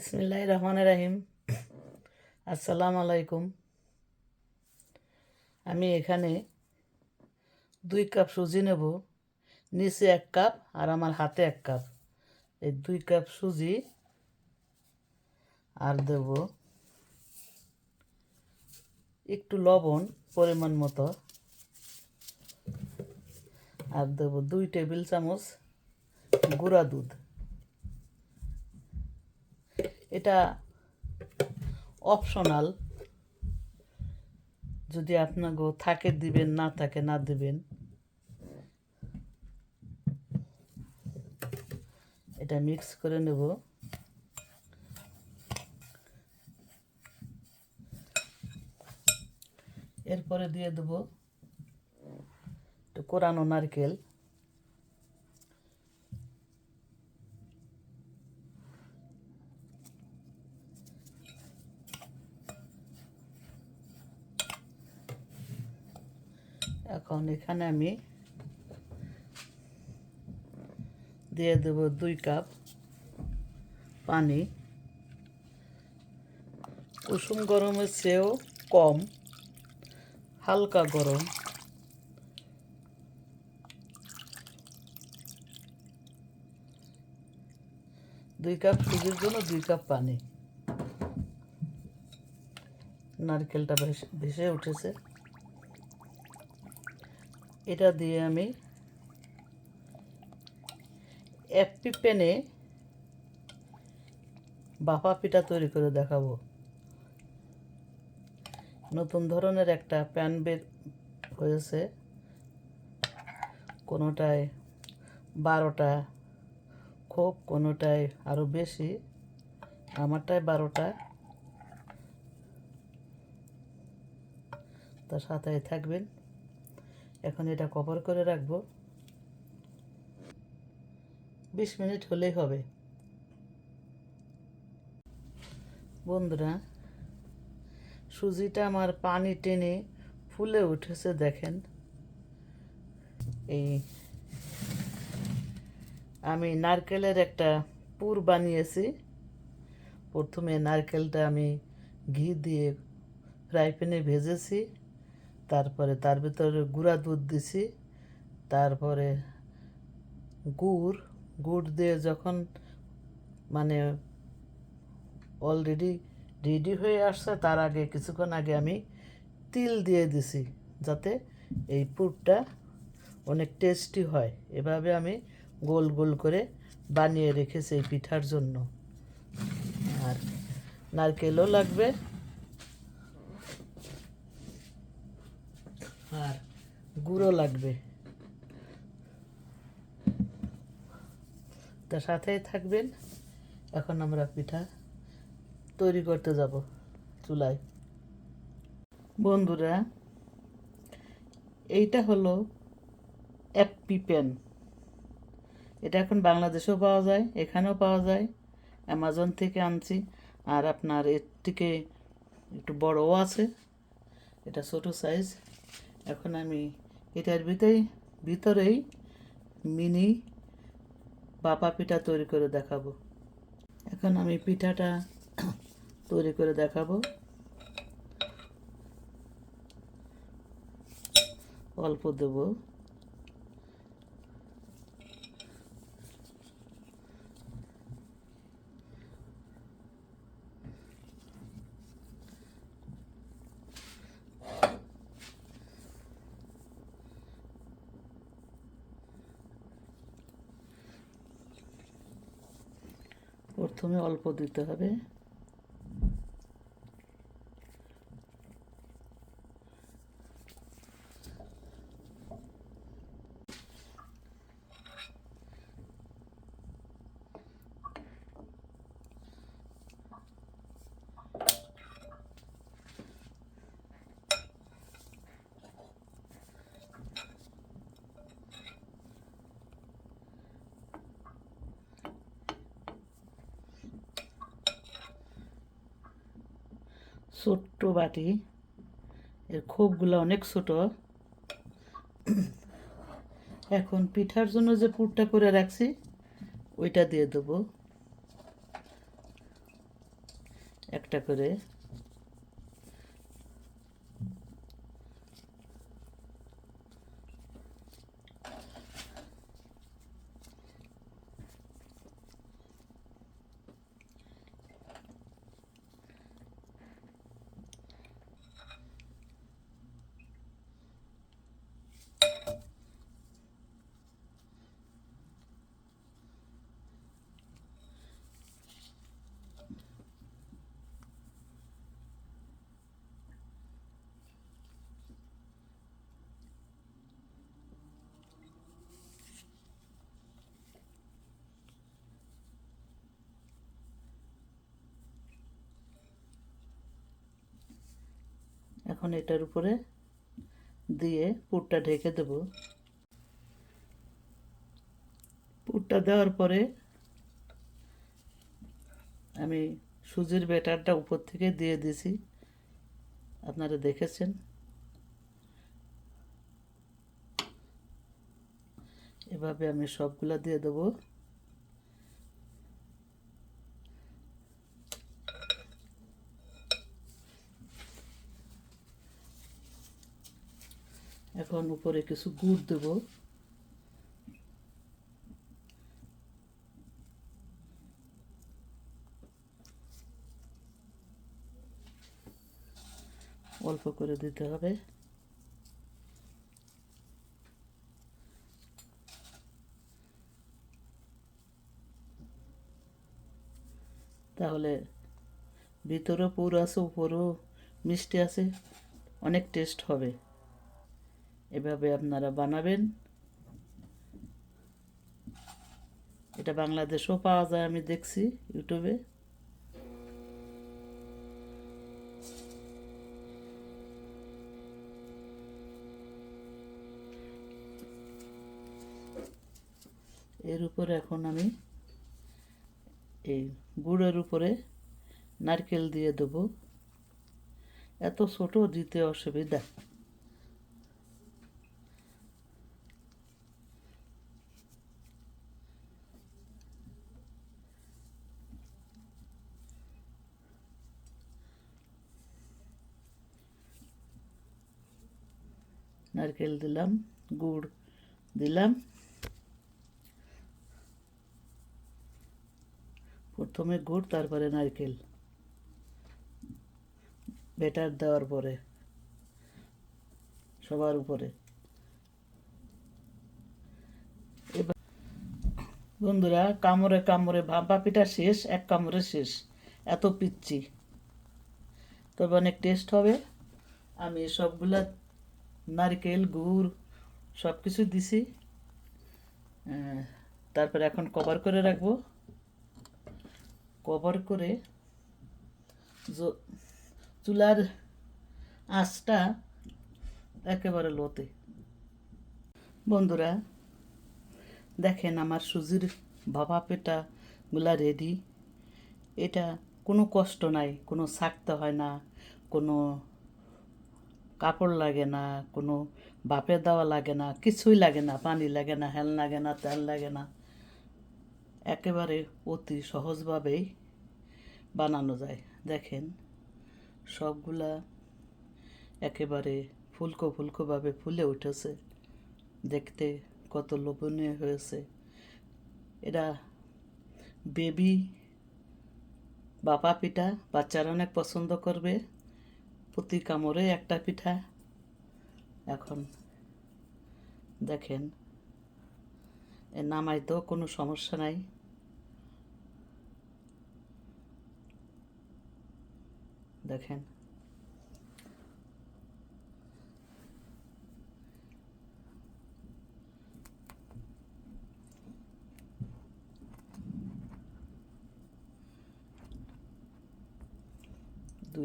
বিসমিল্লাহ রহমান রাহিম। আসসালাম আলাইকুম। আমি এখানে দুই কাপ সুজি নেব, নিচে এক কাপ আর আমার হাতে এক কাপ। এই দুই কাপ সুজি আর দেব একটু লবণ পরিমাণ মতো। আর দেব দুই টেবিল চামচ গুঁড়া দুধ। এটা অপশনাল যদি আপনাকে থাকে, দিবেন, না থাকে, না দিবেন, এটা মিক্স করে নেব। এরপরে দিয়ে দেবো একটু কোরানো নারকেল। এখন এখানে আমি দিয়ে দেব দুই কাপ পানি। কুসুম গরমের চেয়েও কম, হালকা গরম। দুই কাপ সুজির জন্য দুই কাপ পানি। নারকেলটা ভেসে ভেসে উঠেছে। এটা দিয়ে আমি একটি প্যানে বাফা পিঠা তৈরি করে দেখাবো। নতুন ধরনের একটা প্যান বের হয়েছে। কোনোটায় বারোটা খোপ কোনোটায় আরও বেশি, আমারটায় বারোটা। তার সাথে থাকবেন। এখন এটা কভার করে রাখব। বিশ মিনিট হলেই হবে। বন্ধুরা, সুজিটা আমার পানি টেনে ফুলে উঠেছে দেখেন। এই আমি নারকেলের একটা পুর বানিয়েছি। প্রথমে নারকেলটা আমি ঘি দিয়ে ফ্রাই প্যানে ভেজেছি। তারপরে তার ভিতরে গুঁড়া দুধ দিছি, তারপরে গুড় গুড় দিয়ে যখন মানে অলরেডি রেডি হয়ে আসছে, তার আগে কিছুক্ষণ আগে আমি তিল দিয়ে দিছি যাতে এই পুরটা অনেক টেস্টি হয়। এভাবে আমি গোল গোল করে বানিয়ে রেখেছি এই পিঠার জন্য। আর নারকেলও লাগবে। আর গুঁড়ো লাগবে। তার সাথেই থাকবেন। এখন আমরা পিঠা তৈরি করতে যাব চুলায়। বন্ধুরা, এইটা হলো অ্যাপি পেন এটা এখন বাংলাদেশেও পাওয়া যায়, এখানেও পাওয়া যায়, অ্যামাজন থেকে আনছি। আর আপনার এর থেকে একটু বড়ও আছে। এটা ছোটো সাইজ এখন আমি এটার ভিতরেই ভিতরেই মিনি বাপা পিঠা তৈরি করে দেখাবো। এখন আমি পিঠাটা তৈরি করে দেখাবো। অল্প দেব। প্রথমে অল্প দিতে হবে। ছোট্ট বাটি। এর খোপগুলো অনেক ছোট। এখন পিঠার জন্য যে পুরটা করে রাখছি, ওইটা দিয়ে দেবো। একটা করে। এখন এটার উপরে দিয়ে পুরটা ঢেকে দেব। পুরটা দেওয়ার পরে আমি সুজির ব্যাটারটা উপর থেকে দিয়ে দিছি আপনারা দেখেছেন। এভাবে আমি সবগুলা দিয়ে দেবো। এখন উপরে কিছু গুড় দেব। অল্প করে দিতে হবে। তাহলে ভিতরেও পুর আছে, উপরেও মিষ্টি আছে, অনেক টেস্ট হবে। এভাবে আপনারা বানাবেন। এটা বাংলাদেশেও পাওয়া যায়, আমি দেখছি ইউটিউবে। এর উপরে এখন আমি এই গুড়ের উপরে নারকেল দিয়ে দেবো। এত ছোট দিতে অসুবিধা। নারকেল দিলাম গুড় দিলাম প্রথমে গুড় তারপরে নারকেল বেটার দেওয়ার পরে সবার উপরে বন্ধুরা কামড়ে কামড়ে ভাপা পিঠা শেষ এক কামড়ে শেষ এত পিচ্ছি তবে অনেক টেস্ট হবে আমি সবগুলা নারকেল, গুড় সব কিছু দিছি তারপরে এখন কভার করে রাখব। কভার করে চুলার আঁচটা একেবারে লোতে। বন্ধুরা, দেখেন আমার সুজির ভাপা পেটাগুলা রেডি এটা কোনো কষ্ট নাই, কোনো ছাকতে হয় না, কোনো কাপড় লাগে না, কোনো বাপে দেওয়া লাগে না, কিছুই লাগে না, পানি লাগে না, হেল লাগে না, তেল লাগে না। একেবারে অতি সহজভাবেই বানানো যায়। দেখেন, সবগুলা একেবারে ফুলকো ফুলকোভাবে ফুলে উঠেছে। দেখতে কত লোভনীয় হয়েছে। এটা বেবি বাপা পিঠা বাচ্চারা অনেক পছন্দ করবে। প্রতি কামড়ে একটা পিঠা। এখন দেখেন এ নামাইতেও কোনো সমস্যা নাই। দেখেন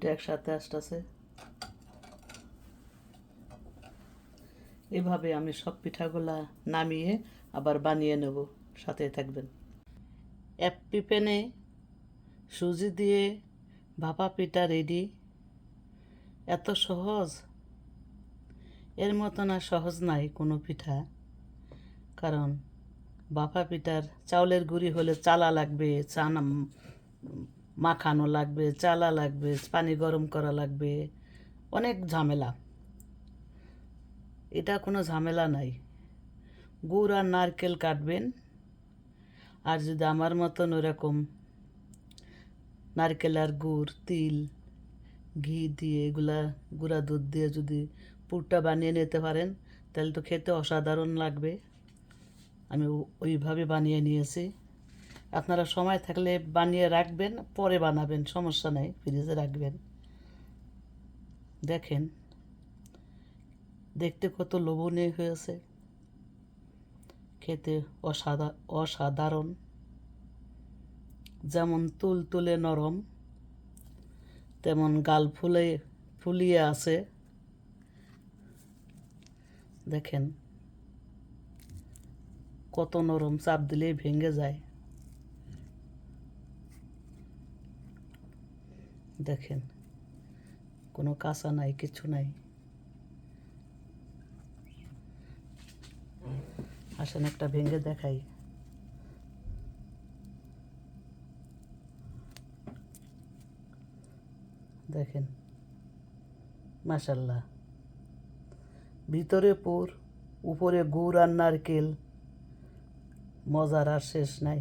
দুইটা একসাথে আসতেছে। এভাবে আমি সব পিঠাগুলা নামিয়ে আবার বানিয়ে নেব, সাথে থাকবেন। অ্যাপি প্যানে সুজি দিয়ে ভাপা পিঠা রেডি এত সহজ? এর মতন আর সহজ নাই কোনো পিঠা। কারণ ভাপা পিঠার চাউলের গুঁড়ি হলে চালা লাগবে, চানা মাখানো লাগবে, চালা লাগবে, পানি গরম করা লাগবে, অনেক ঝামেলা। এটা কোনো ঝামেলা নাই। গুড় আর নারকেল কাটবেন। আর যদি আমার মতন ওরকম নারকেল আর গুড়, তিল, ঘি দিয়ে এগুলা গুঁড়া দুধ দিয়ে যদি পুরটা বানিয়ে নিতে পারেন, তাহলে তো খেতে অসাধারণ লাগবে। আমি ওইভাবে বানিয়ে নিয়েছি। আপনারা সময় থাকলে বানিয়ে রাখবেন, পরে বানাবেন, সমস্যা নেই, ফ্রিজে রাখবেন। দেখেন, দেখতে কত লোভনীয় হয়েছে। খেতে অসাধা, অসাধারণ। যেমন তুল তুলে নরম, তেমন গাল ফুলে, ফুলিয়ে আছে। দেখেন, কত নরম চাপ দিলেই ভেঙে যায়। দেখেন। কোনো কাঁচা নাই, কিছু নাই। আসেন একটা ভেঙে দেখাই। দেখেন। মাশাল্লাহ ভিতরে পুর, উপরে গুড় আর নারকেল। মজার আর শেষ নাই।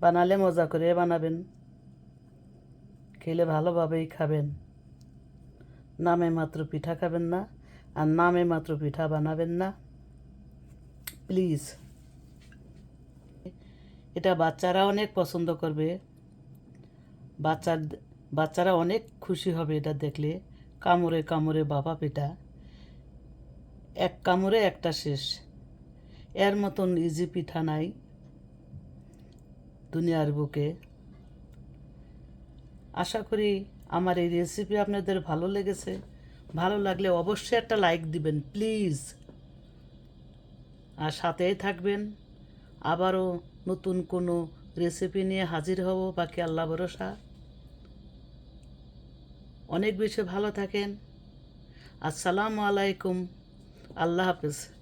বানালে মজা করে বানাবেন। খেলে ভালোভাবেই খাবেন। নামে মাত্র পিঠা খাবেন না আর নামে মাত্র পিঠা বানাবেন না। প্লিজ। এটা বাচ্চারা অনেক পছন্দ করবে। বাচ্চার বাচ্চারা অনেক খুশি হবে এটা দেখলে। কামড়ে কামড়ে বাবা পিঠা। এক কামড়ে একটা শেষ। এর মতন ইজি পিঠা নাই দুনিয়ার বুকে। আশা করি আমার এই রেসিপি আপনাদের ভালো লেগেছে। ভালো লাগলে অবশ্যই একটা লাইক দিবেন প্লিজ আর সাথেই থাকবেন। আবারও নতুন কোনো রেসিপি নিয়ে হাজির হব, বাকি আল্লাহ ভরসা। অনেক বেশি ভালো থাকেন। আসসালামু আলাইকুম। আল্লাহ হাফিজ।